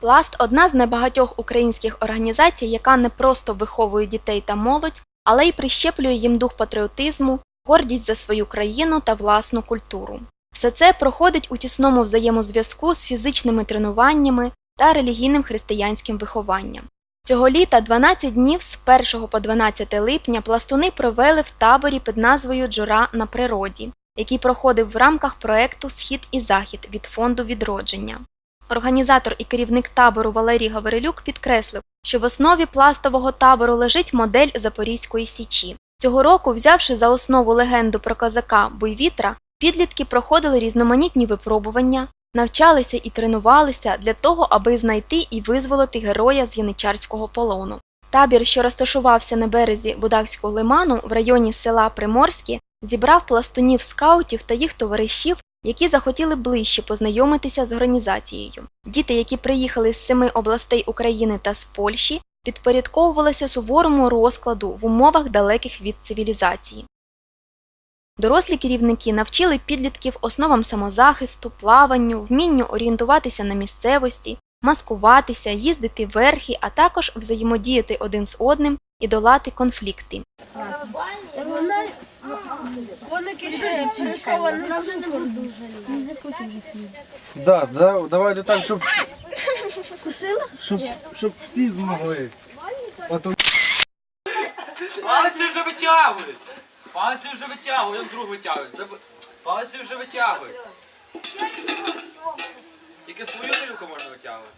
Пласт одна з небагатьох українських організацій, яка не просто виховує дітей та молодь, але й прищеплює їм дух патріотизму, гордість за свою країну та власну культуру. Все це проходить у тісному взаємозв'язку з фізичними тренуваннями та релігійним християнським вихованням. Цього літа 12 днів з 1 по 12 липня пластуни провели в таборі під назвою Джура на природі, який проходив в рамках проекту Схід і Захід від фонду відродження. Організатор і керівник табору Валерій Гаврилюк підкреслив, що в основі пластового табору лежить модель Запорізької січі. Цього року, взявши за основу легенду про козака Буйвітра, підлітки проходили різноманітні випробування, навчалися і тренувалися для того, аби знайти і визволити героя з яничарського полону. Табір, що розташувався на березі Будакського лиману в районі села Приморське, зібрав пластунів скаутів та їх товаришів, які захотіли ближче познайомитися з організацією. Діти, які приїхали з семи областей України та з Польщі, підпорядковувалися суворому розкладу в умовах далеких від цивілізації. Дорослі керівники навчили підлітків основам самозахисту, плаванню, вмінню орієнтуватися на місцевості, маскуватися, їздити верхи, а також взаємодіяти один з одним і долати конфлікти. Вони ще рисовані супер. Да, да, давайте так, щоб. Щоб, щоб всі змогли. А то вже витягують! Палиці вже витягують, як друг витягують. Заб- Палиці вже витягують. Тільки свою тарілку можна витягувати.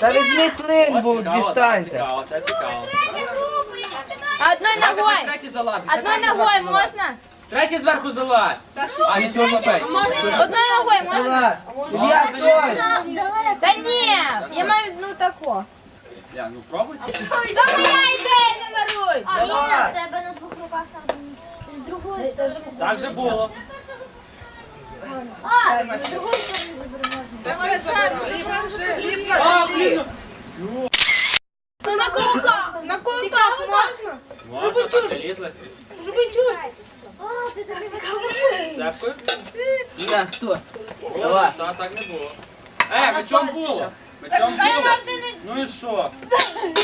Та візьміть клинбу, Цікаво, так, дістаньте. цікаво, це цікаво. Одной ногой. Третій. Одной ногой можно? Третій зверху залазь. А не бей. Одной ногой можно? Клас. Стой! Да нет, я маю ну тако. Я, ну пробуй. Да моя ідея не воруй. А ні, в тебе на двох руках там з другої сторони. Так же було. А, з другої сторони забери можна. А, блін. На кулаках, на кулаках можна? Можна, не лізли. А, ти так цікавий. Цепкою? Ілля, стой. Давай. Та так не було. Е, мечом було. Мечом було. Ну і що?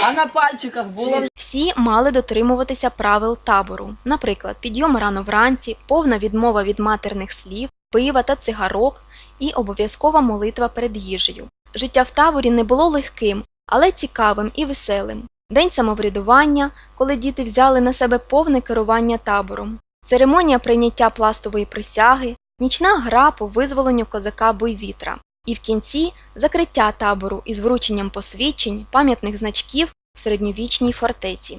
А на пальчиках було Всі мали дотримуватися правил табору, наприклад, підйом рано вранці, повна відмова від матерних слів, пива та цигарок і обов'язкова молитва перед їжею. Життя в таборі не було легким, але цікавим і веселим. День самоврядування, коли діти взяли на себе повне керування табором, церемонія прийняття пластової присяги, нічна гра по визволенню козака Буйвітра. І в кінці закриття табору із врученням посвідчень, пам'ятних значків в середньовічній фортеці.